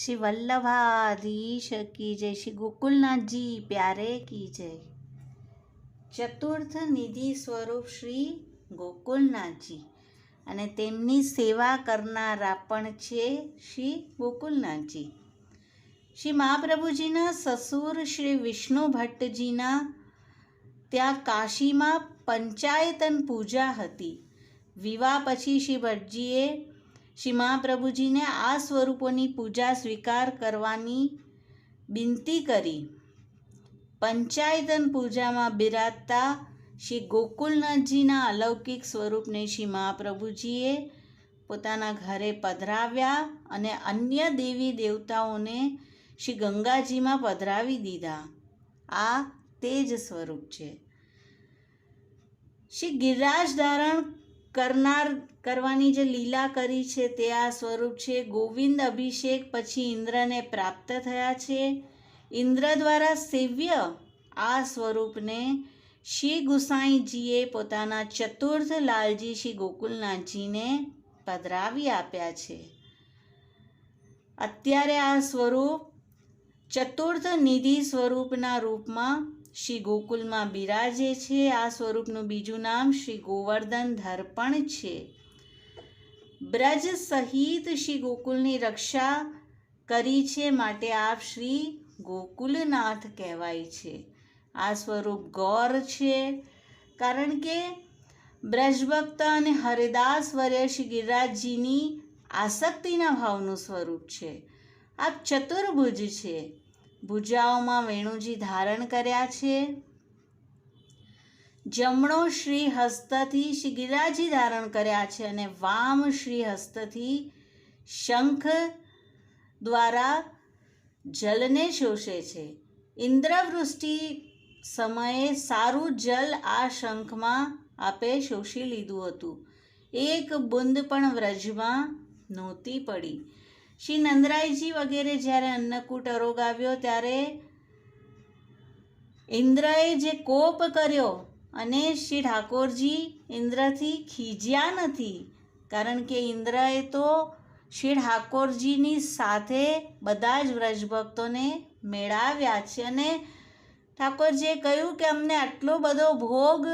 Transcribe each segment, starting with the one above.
શ્રી વલ્લભાધીશ કી જય. શ્રી ગોકુલનાથજી, પ્યારે કી જય. ચતુર્થ નિધિ સ્વરૂપ શ્રી ગોકુલનાથજી અને તેમની સેવા કરનારા પણ છે શ્રી ગોકુલનાથજી. શ્રી મહાપ્રભુજીના સસુર શ્રી વિષ્ણુ ભટ્ટજીના ત્યાં કાશીમાં પંચાયતન પૂજા હતી. વિવાહ પછી શ્રી ભટ્ટજીએ શ્રી મહાપ્રભુજીને આ સ્વરૂપોની પૂજા સ્વીકાર કરવાની વિનંતી કરી. પંચાયતન પૂજામાં બિરાજતા શ્રી ગોકુલનાથજીના અલૌકિક સ્વરૂપને શ્રી મહાપ્રભુજીએ પોતાના ઘરે પધરાવ્યા અને અન્ય દેવી દેવતાઓને શ્રી ગંગાજીમાં પધરાવી દીધા. આ તે જ સ્વરૂપ છે. શ્રી ગિરિરાજ ધારણ કરનાર કરવાની જે લીલા કરી છે તે આ સ્વરૂપ છે. ગોવિંદ અભિષેક પછી ઇન્દ્રને પ્રાપ્ત થયા છે. ઇન્દ્ર દ્વારા સેવ્ય આ સ્વરૂપને શ્રી ગુસાઈજીએ પોતાના ચતુર્થ લાલજી શ્રી ગોકુલનાથજીને પધરાવી આપ્યા છે. અત્યારે આ સ્વરૂપ ચતુર્થ નિધિ સ્વરૂપના રૂપમાં શ્રી ગોકુલમાં બિરાજે છે. આ સ્વરૂપનું બીજું નામ શ્રી ગોવર્ધન ધર્પણ છે. બ્રજ સહિત શ્રી ગોકુલની રક્ષા કરી છે માટે આપ શ્રી ગોકુલનાથ કહેવાય છે. આ સ્વરૂપ ગૌર છે, કારણ કે બ્રજભક્ત અને હરિદાસ વર્ય શ્રી ગિરિરાજજીની આસક્તિના ભાવનું સ્વરૂપ છે. આપ ચતુર્ભુજ છે. ભુજાઓમાં વેણુજી ધારણ કર્યા છે. જમણો શ્રી હસ્તથી શ્રી ગિરાજી ધારણ કર્યા છે અને વામ શ્રી હસ્તથી શંખ દ્વારા જલને શોષે છે. ઇન્દ્રવૃષ્ટિ સમયે સારું જલ આ શંખમાં આપે શોષી લીધું હતું. એક બુંદ પણ વ્રજમાં નહોતી પડી. શ્રી નંદરાયજી વગેરે જ્યારે અન્નકૂટ અરોગાવ્યો ત્યારે ઇન્દ્રએ જે કોપ કર્યો અને શ્રી ઠાકોરજી ઇન્દ્રથી ખીજ્યા નથી, કારણ કે ઇન્દ્રએ તો શ્રી ઠાકોરજીની સાથે બધા જ વ્રજભક્તોને મેળાવ્યા છે અને ઠાકોરજીએ કહ્યું કે અમને આટલો બધો ભોગ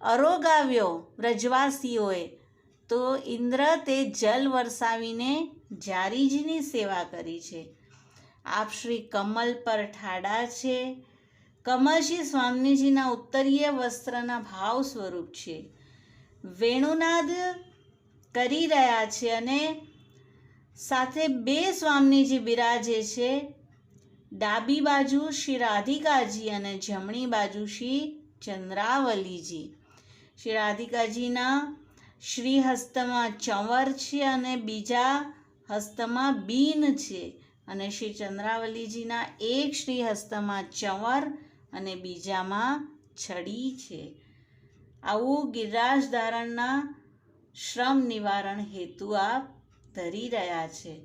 અરોગાવ્યો વ્રજવાસીઓએ. તો ઇન્દ્ર તે જલ વરસાવીને જારીજીની સેવા કરી છે. આપ શ્રી કમલ પર ઠાડા છે. કમલશ્રી સ્વામીજીના ઉત્તરીય વસ્ત્રના ભાવ સ્વરૂપ છે. વેણુનાદ કરી રહ્યા છે અને સાથે બે સ્વામીજી બિરાજે છે. ડાબી બાજુ શ્રી રાધિકાજી અને જમણી બાજુ શ્રી ચંદ્રાવલીજી. શ્રી રાધિકાજીના શ્રી હસ્તમાં ચંવર છે અને બીજા હસ્તમાં બીન છે. અને શ્રી ચંદ્રાવલીજીના એક શ્રી હસ્તમાં ચંવર અને બીજામાં છડી છે. આવું ગિરરાજ ધારણના શ્રમ નિવારણ હેતુ આ ધરી રહ્યા છે.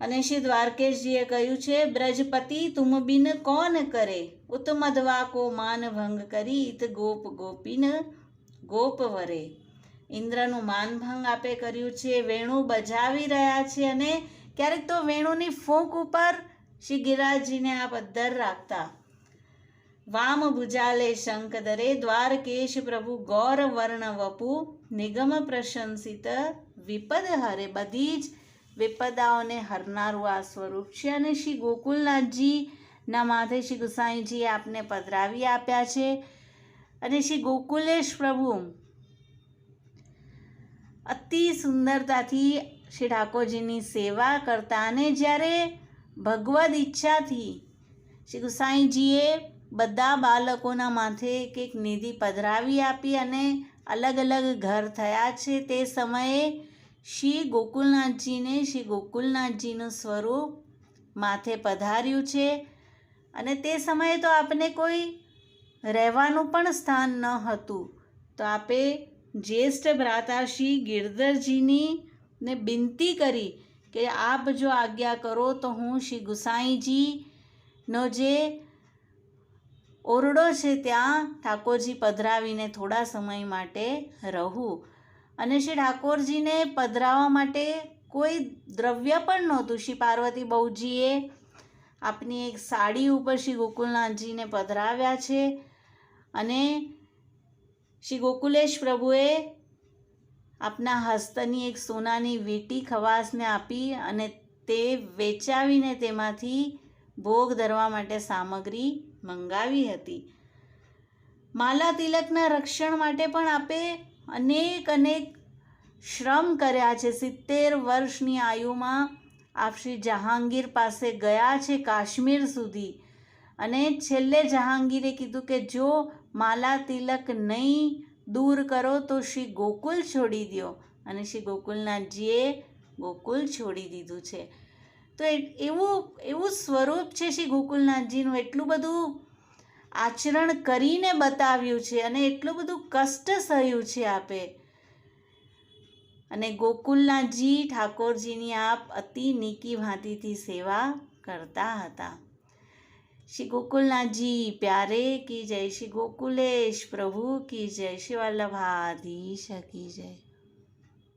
અને શ્રી દ્વારકેશજીએ કહ્યું છે, બ્રજપતિ, તુમ બિન કોણ કરે? ઉત્મધવા કો માન ભંગ કરી ઇત ગોપ ગોપીન ગોપ વરે. ઇન્દ્રનું માનભંગ આપે કર્યું છે, વેણુ બજાવી રહ્યા છે અને ક્યારેક તો વેણુની ફૂંક ઉપર શ્રી ગિરાજીને આ પદ્ધર રાખતા. વામ ભુજાલે શંકદરે દ્વારકેશ પ્રભુ ગૌર વર્ણ વપુ, નિગમ પ્રશંસિત વિપદ હરે બધી જ વિપદાઓને હરનારું આ સ્વરૂપ છે અને શ્રી ગોકુલનાથજી ના માથે શ્રી ગુસાઈજીએ આપને પધરાવી આપ્યા છે. અને શ્રી ગોકુલેશ પ્રભુ. અતિ સુંદરતાથી શ્રી ઠાકોરજીની સેવા કરતા અને જ્યારે ભગવદ ઈચ્છાથી શ્રી ગુસાઈજીએ બધા બાળકોના માથે એક એક નિધિ પધરાવી આપી અને અલગ અલગ ઘર થયા છે તે સમયે શ્રી ગોકુલનાથજીને શ્રી ગોકુલનાથજીનું સ્વરૂપ માથે પધાર્યું છે. અને તે સમયે તો આપને કોઈ રહેવાનું પણ સ્થાન ન હતું. તો આપે જ્યેષ્ઠ ભ્રાતા શ્રી ગિરધરજીની ને વિનંતી કરી કે આપ જો આજ્ઞા કરો તો હું શ્રી ગુસાઈજીનો જે ઓરડો છે ત્યાં ઠાકોરજી પધરાવીને થોડા સમય માટે રહું. અને શ્રી ઠાકોરજીને પધરાવવા માટે કોઈ દ્રવ્ય પણ નહોતું. શ્રી પાર્વતી બહુજીએ આપની એક સાડી ઉપર શ્રી ગોકુલનાથજીને પધરાવ્યા છે. અને શ્રી ગોકુલેશ પ્રભુએ આપના હસ્તની એક સોનાની વીંટી ખવાસને આપી અને તે વેચાવીને તેમાંથી ભોગ ધરવા માટે સામગ્રી મંગાવી હતી. માલા તિલકના રક્ષણ માટે પણ આપે અનેક અનેક શ્રમ કર્યા છે. સિત્તેર વર્ષની આયુમાં આપ શ્રી જહાંગીર પાસે ગયા છે કાશ્મીર સુધી. અને છેલ્લે જહાંગીરે કીધું કે જો માલા તિલક નહીં દૂર કરો તો શ્રી ગોકુલ છોડી દો અને શ્રી ગોકુલનાથજીએ ગોકુલ છોડી દીધું છે. તો એવું એવું સ્વરૂપ છે શ્રી ગોકુલનાથજીનું એટલું બધું આચરણ કરીને બતાવ્યું છે અને એટલું બધું કષ્ટ સહ્યું છે આપે. અને ગોકુલનાથજી ઠાકોરજીની આપ અતિ નીકી ભાંતિથી સેવા કરતા હતા. શ્રી ગોકુલનાથજી પ્યારે કી જય શ્રી ગોકુલેશ પ્રભુ કી જય શ્રી વલ્લભાધીશ કી જય